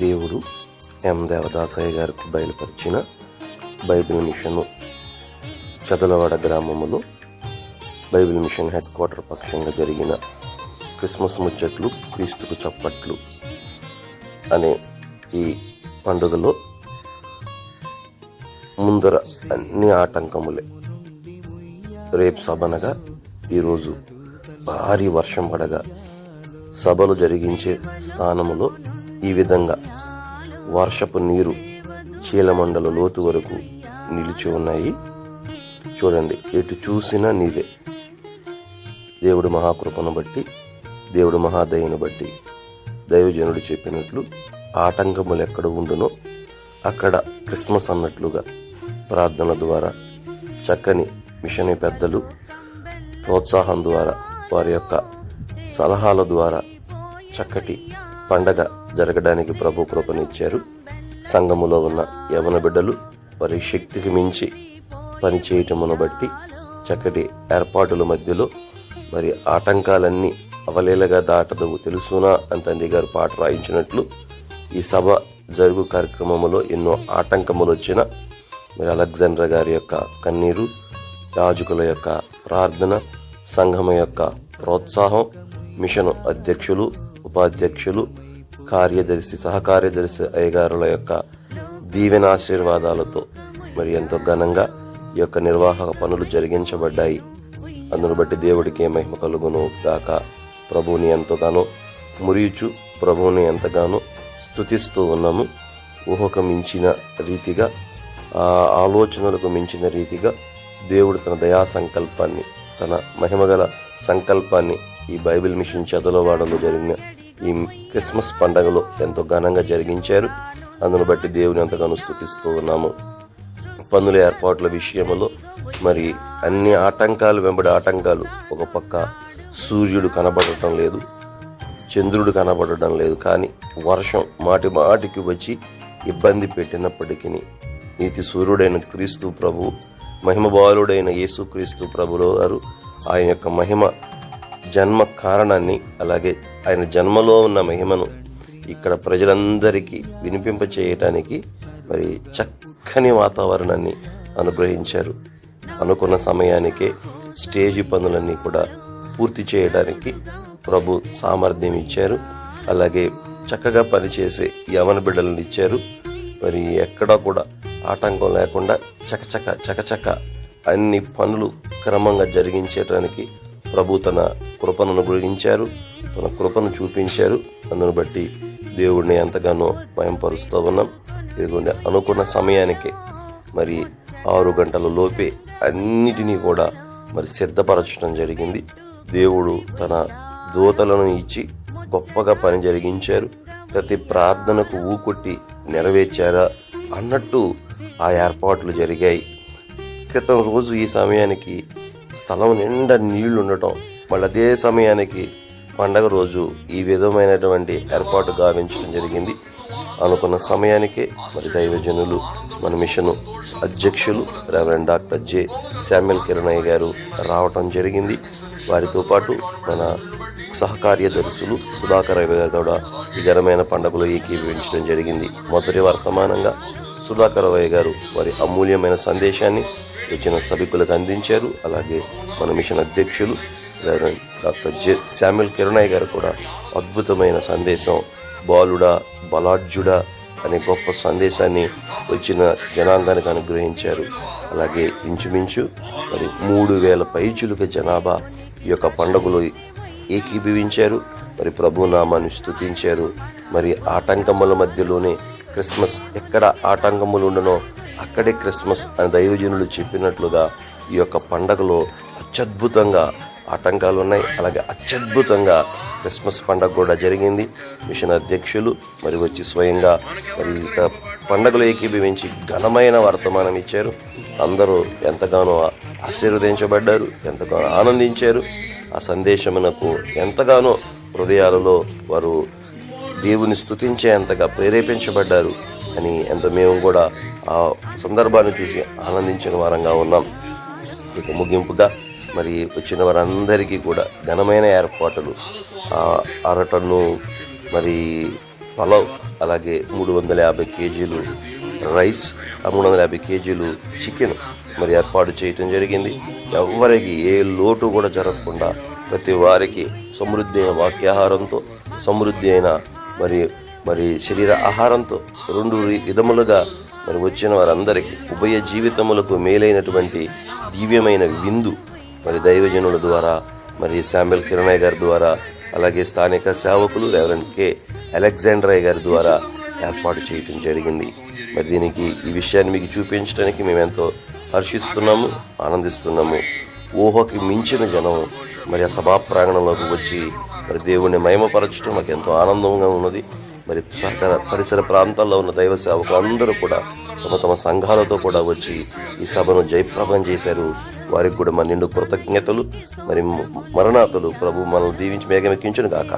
దేవుడు ఎం దేవదాసయ్య గారికి బయలుపరిచిన Bible machine Chadalavada గ్రామములో బైబిల్ మిషన్ హెడ్ క్వార్టర్ పక్షంగా జరిగిన క్రిస్మస్ ముచ్చట్లు క్రీస్తుకు చప్పట్లు అనే ఈ పండుగలో ముందర అన్ని ఆటంకములే. రేపు సభనగా ఈరోజు భారీ వర్షం పడగా సభలు జరిగించే స్థానములో ఈ విధంగా వర్షపు నీరు చీలమండల లోతు వరకు నిలిచి ఉన్నాయి. చూడండి ఎటు చూసినా నీదే దేవుడు మహాకృపను బట్టి దేవుడు మహాదయను బట్టి దైవజనుడు చెప్పినట్లు ఆటంకములు ఎక్కడ ఉండునో అక్కడ క్రిస్మస్ అన్నట్లుగా ప్రార్థన ద్వారా చక్కని మిషనరీ పెద్దలు ప్రోత్సాహం ద్వారా వారి యొక్క సలహాల ద్వారా చక్కటి పండగ జరగడానికి ప్రభు కృపనిచ్చారు. సంఘములో ఉన్న యవన బిడ్డలు వారి శక్తికి మించి పని చేయటమును బట్టి చక్కటి ఏర్పాటుల మధ్యలో మరి ఆటంకాలన్నీ అవలేలగా దాటదు తెలుసునా అని తండ్రి గారు పాట రాయించినట్లు ఈ సభ జరుగు కార్యక్రమంలో ఎన్నో ఆటంకములు వచ్చిన మరి అలెగ్జాండర్ గారి యొక్క కన్నీరు యాజకుల యొక్క ప్రార్థన సంఘం యొక్క ప్రోత్సాహం మిషన్ అధ్యక్షులు ఉపాధ్యక్షులు కార్యదర్శి సహకార్యదర్శి అయ్యగారుల యొక్క దీవెన ఆశీర్వాదాలతో మరి ఎంతో ఘనంగా ఈ యొక్క నిర్వాహక పనులు జరిగించబడ్డాయి. అందును బట్టి దేవుడికి మహిమ కలుగును గాక. ప్రభువుని ఎంతగానో మురియుచు ప్రభువుని ఎంతగానో స్థుతిస్తూ ఉన్నాము. ఊహకు మించిన రీతిగా ఆ ఆలోచనలకు మించిన రీతిగా దేవుడు తన దయా సంకల్పాన్ని తన మహిమగల సంకల్పాన్ని ఈ బైబిల్ మిషన్ చదలవాడలో జరిగిన ఈ క్రిస్మస్ పండగలో ఎంతో ఘనంగా జరిగించారు. అందును బట్టి దేవుని ఎంతగానో స్థుతిస్తూ ఉన్నాము. పనుల ఏర్పాట్ల విషయంలో మరి అన్ని ఆటంకాలు వెంబడి ఆటంకాలు ఒక పక్క సూర్యుడు కనబడటం లేదు చంద్రుడు కనబడటం లేదు. కానీ వర్షం మాటి మాటికి వచ్చి ఇబ్బంది పెట్టినప్పటికీ నీతి సూర్యుడైన క్రీస్తు ప్రభు మహిమ బాలుడైన ప్రభులో గారు ఆయన యొక్క మహిమ జన్మ కారణాన్ని అలాగే ఆయన జన్మలో ఉన్న మహిమను ఇక్కడ ప్రజలందరికీ వినిపింప చేయటానికి మరి చక్కని వాతావరణాన్ని అనుగ్రహించారు. అనుకున్న సమయానికే స్టేజి పనులన్నీ కూడా పూర్తి చేయడానికి ప్రభు సామర్థ్యం ఇచ్చారు. అలాగే చక్కగా పనిచేసే యవన బిడ్డలను ఇచ్చారు. మరి ఎక్కడా కూడా ఆటంకం లేకుండా చకచక చకచక అన్ని పనులు క్రమంగా జరిగించడానికి ప్రభు తన కృపను అనుగ్రహించారు తన కృపను చూపించారు. అందును బట్టి దేవుడిని ఎంతగానో భయంపరుస్తూ ఉన్నాం. ఇదిగోండి అనుకున్న సమయానికి మరి ఆరు గంటల లోపే అన్నిటినీ కూడా మరి సిద్ధపరచడం జరిగింది. దేవుడు తన దూతలను ఇచ్చి గొప్పగా పని జరిగించారు. ప్రతి ప్రార్థనకు ఊకొట్టి నెరవేర్చారా అన్నట్టు ఆ ఏర్పాట్లు జరిగాయి. క్రితం రోజు ఈ సమయానికి స్థలం నిండా నీళ్ళు ఉండటం మళ్ళీ అదే సమయానికి పండగ రోజు ఈ విధమైనటువంటి ఏర్పాటు గావించడం జరిగింది. అనుకున్న సమయానికే మరి దైవజనులు మన మిషన్ అధ్యక్షులు reverend doctor J. Samuel Kiranaiah గారు రావటం జరిగింది. వారితో పాటు మన సహకార్యదర్శులు సుధాకర్ రవి గారు కూడా ఈ ఘనమైన పండుగలో ఏకీభవించడం జరిగింది. మొదటి వర్తమానంగా సుధాకర్ రవి గారు వారి అమూల్యమైన సందేశాన్ని వచ్చిన సభికులకు అందించారు. అలాగే మన మిషన్ అధ్యక్షులు డాక్టర్ జె శామ్యుల్ కిరణయ్య గారు కూడా అద్భుతమైన సందేశం బాలుడా బలాఢ్యుడా అనే గొప్ప సందేశాన్ని వచ్చిన జనాంగానికి అనుగ్రహించారు. అలాగే ఇంచుమించు మరి మూడు వేల పైచులుక జనాభా ఈ యొక్క పండుగలో ఏకీభవించారు. మరి ప్రభునామాన్ని స్థుతించారు స్తుతించారు. మరి ఆటంకముల మధ్యలోనే క్రిస్మస్ ఎక్కడ ఆటంకములు ఉండనో అక్కడే క్రిస్మస్ అని దైవజనులు చెప్పినట్లుగా ఈ యొక్క పండగలో అత్యద్భుతంగా ఆటంకాలు ఉన్నాయి అలాగే అత్యద్భుతంగా క్రిస్మస్ పండగ కూడా జరిగింది. మిషన్ అధ్యక్షులు మరి వచ్చి స్వయంగా మరి పండగలు ఏకీభవించి ఘనమైన వర్తమానం ఇచ్చారు. అందరూ ఎంతగానో ఆశీర్వదించబడ్డారు ఎంతగానో ఆనందించారు. ఆ సందేశమునకు ఎంతగానో హృదయాలలో వారు దేవుని స్తుతించేంతగా ప్రేరేపించబడ్డారు అని ఎంత మేము కూడా ఆ సందర్భాన్ని చూసి ఆనందించిన వారంగా ఉన్నాం. ఇక ముగింపుగా మరి వచ్చిన వారందరికీ కూడా ఘనమైన ఏర్పాట్లు ఆ అరటను మరి పలావ్ అలాగే మూడు వందల యాభై కేజీలు రైస్ ఆ మూడు వందల యాభై కేజీలు చికెన్ మరి ఏర్పాటు చేయటం జరిగింది. ఎవరికి ఏ లోటు కూడా జరగకుండా ప్రతి వారికి సమృద్ధి అయిన వాక్యాహారంతో సమృద్ధి అయిన మరి మరి శరీర ఆహారంతో రెండు విధములుగా మరి వచ్చిన వారందరికీ ఉభయ జీవితములకు మేలైనటువంటి దివ్యమైన విందు మరి దైవజనుల ద్వారా మరి శామ్యుల్ కిరణయ్య గారి ద్వారా అలాగే స్థానిక సేవకులు రెవరెండ్ కె. అలెగ్జాండ్రయ్య గారి ద్వారా ఏర్పాటు చేయటం జరిగింది. మరి దీనికి ఈ విషయాన్ని మీకు చూపించడానికి మేమెంతో హర్షిస్తున్నాము ఆనందిస్తున్నాము. ఊహకి మించిన జనం మరి ఆ సభా ప్రాంగణంలోకి వచ్చి మరి దేవుణ్ణి మహిమపరచడం మాకు ఎంతో ఆనందంగా ఉన్నది. మరి సహకార పరిసర ప్రాంతాల్లో ఉన్న దైవ సేవకులు అందరూ కూడా తమ తమ సంఘాలతో కూడా వచ్చి ఈ సభను జయప్రదం చేశారు. వారికి కూడా మన నిండు కృతజ్ఞతలు. మరి మరణాతలు ప్రభు మనల్ని దీవించి మేఘమెక్కించును గాక